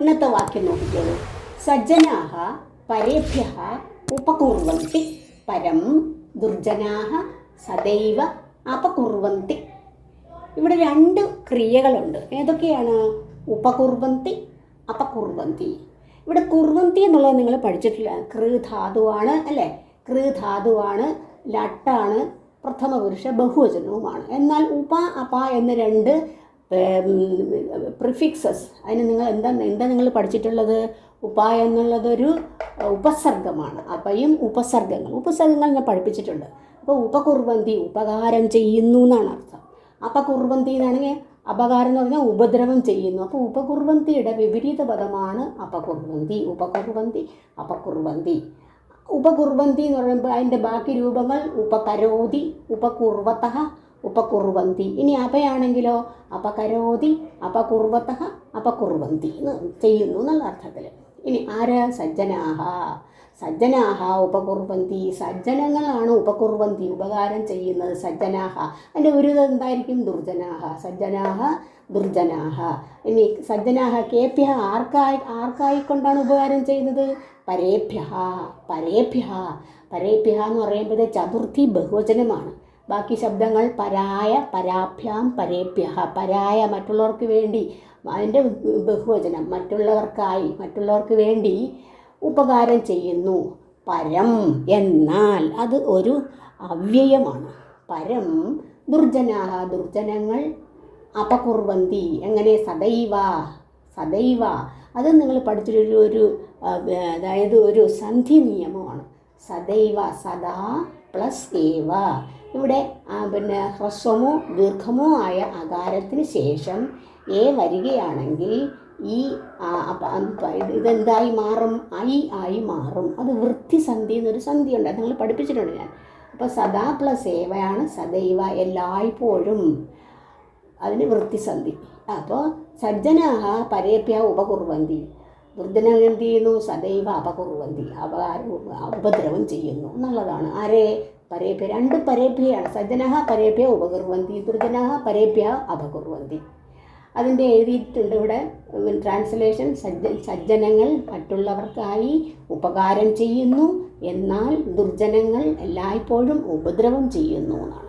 ഇന്നത്തെ വാക്യം നോക്കിക്കോളൂ. സജ്ജനാഹ പരേഭ്യ ഉപകുർവന്തി. പരം ദുർജനാഹ സദൈവ അപകുർവന്തി. ഇവിടെ രണ്ട് ക്രിയകളുണ്ട്. ഏതൊക്കെയാണ്? ഉപകുർവന്തി അപകുർവന്തി. ഇവിടെ കുർവന്തി എന്നുള്ളത് നിങ്ങൾ പഠിച്ചിട്ടില്ല. കൃ ധാതുവാണ് അല്ലേ? കൃ ധാതുവാണ് ലട്ടാണ് പ്രഥമ പുരുഷ ബഹുവചനവുമാണ്. എന്നാൽ ഉപ അപ എന്ന രണ്ട് പ്രിഫിക്സസ് അതിന് നിങ്ങൾ എന്താ എന്താ നിങ്ങൾ പഠിച്ചിട്ടുള്ളത്? ഉപായ എന്നുള്ളതൊരു ഉപസർഗമാണ്. അപ്പയും ഉപസർഗങ്ങൾ. ഉപസർഗങ്ങൾ ഞാൻ പഠിപ്പിച്ചിട്ടുണ്ട്. അപ്പോൾ ഉപകുർവന്തി ഉപകാരം ചെയ്യുന്നു എന്നാണ് അർത്ഥം. അപകുർവന്തി എന്നാണെങ്കിൽ അപകാരം എന്ന് പറഞ്ഞാൽ ഉപദ്രവം ചെയ്യുന്നു. അപ്പോൾ ഉപകുർവന്തിയുടെ വിപരീത പദമാണ് അപകുർവന്തി. ഉപകുർവന്തി അപകുർവന്തി. ഉപകുർവന്തി എന്ന് പറയുമ്പോൾ അതിന്റെ ബാക്കി രൂപങ്ങൾ ഉപകരോതി ഉപകുർവത കുറുവന്തി. ഇനി അപയാണെങ്കിലോ അപകരോതി അപകുർവത അപകുർവന്തി എന്ന് ചെയ്യുന്നു എന്നുള്ള അർത്ഥത്തിൽ ഇനി ആര്? സജ്ജനാഹ. സജ്ജനാഹ ഉപകുർവന്തി സജ്ജനങ്ങളാണ് ഉപകുർവന്തി ഉപകാരം ചെയ്യുന്നത്. സജ്ജനാഹ. അതിന്റെ ഒരു എന്തായിരിക്കും? ദുർജനാഹ. സജ്ജനാഹ ദുർജനാഹ. ഇനി സജ്ജനാഹ കേപ്യ ആർക്കായി ആർക്കായിക്കൊണ്ടാണ് ഉപകാരം ചെയ്യുന്നത്? പരേഭ്യ പരേഭ്യ പരേഭ്യ എന്ന് പറയുമ്പോൾ ചതുർത്ഥി ബഹുവചനമാണ്. ബാക്കി ശബ്ദങ്ങൾ പരായ പരാഭ്യാം പരേഭ്യ പരായ മറ്റുള്ളവർക്ക് വേണ്ടി അതിന്റെ ബഹുവചനം മറ്റുള്ളവർക്കായി മറ്റുള്ളവർക്ക് വേണ്ടി ഉപകാരം ചെയ്യുന്നു. പരം എന്നാൽ അത് ഒരു അവ്യയമാണ്. പരം ദുർജനാഹ ദുർജനങ്ങൾ അപകുർവന്തി. എങ്ങനെ? സദൈവ സദൈവ. അത് നിങ്ങൾ പഠിച്ചിട്ടൊരു ഒരു അതായത് ഒരു സന്ധി നിയമമാണ്. സദൈവ സദാ പ്ലസ് ഏവ. ഇവിടെ പിന്നെ ഹ്രസ്വമോ ദീർഘമോ ആയ അകാരത്തിന് ശേഷം എ വരികയാണെങ്കിൽ ഈ ഇത് ഇതെന്തായി മാറും? ഐ ആയി മാറും. അത് വൃത്തിസന്ധി എന്നൊരു സന്ധിയുണ്ട്. അത് നിങ്ങൾ പഠിപ്പിച്ചിട്ടുണ്ട് ഞാൻ. അപ്പോൾ സദാ പ്ലസ് ഏവയാണ് സദൈവ എല്ലായ്പ്പോഴും. അതിന് വൃത്തിസന്ധി. അപ്പോൾ സജ്ജനാഹ പരേപ്യ ഉപകുർവന്തി ദുർജനങ്ങൾ എന്ത് ചെയ്യുന്നു? സദൈവ അപകുർവന്തി അപകാരം ഉപദ്രവം ചെയ്യുന്നു. എന്നുള്ളതാണ്. ആരെ? പരേഭ്യ രണ്ട് പരേഭ്യയാണ് സജ്ജനഹ പരേഭ്യ ഉപകുർവന്തി ദുർജനഹ പരേഭ്യ അപകുർവന്തി അതിന്റെ എഴുതിയിട്ടുണ്ട് ഇവിടെ ട്രാൻസ്ലേഷൻ സജ്ജ സജ്ജനങ്ങൾ മറ്റുള്ളവർക്കായി ഉപകാരം ചെയ്യുന്നു. എന്നാൽ ദുർജനങ്ങൾ എല്ലായ്പ്പോഴും ഉപദ്രവം ചെയ്യുന്നു എന്നാണ്.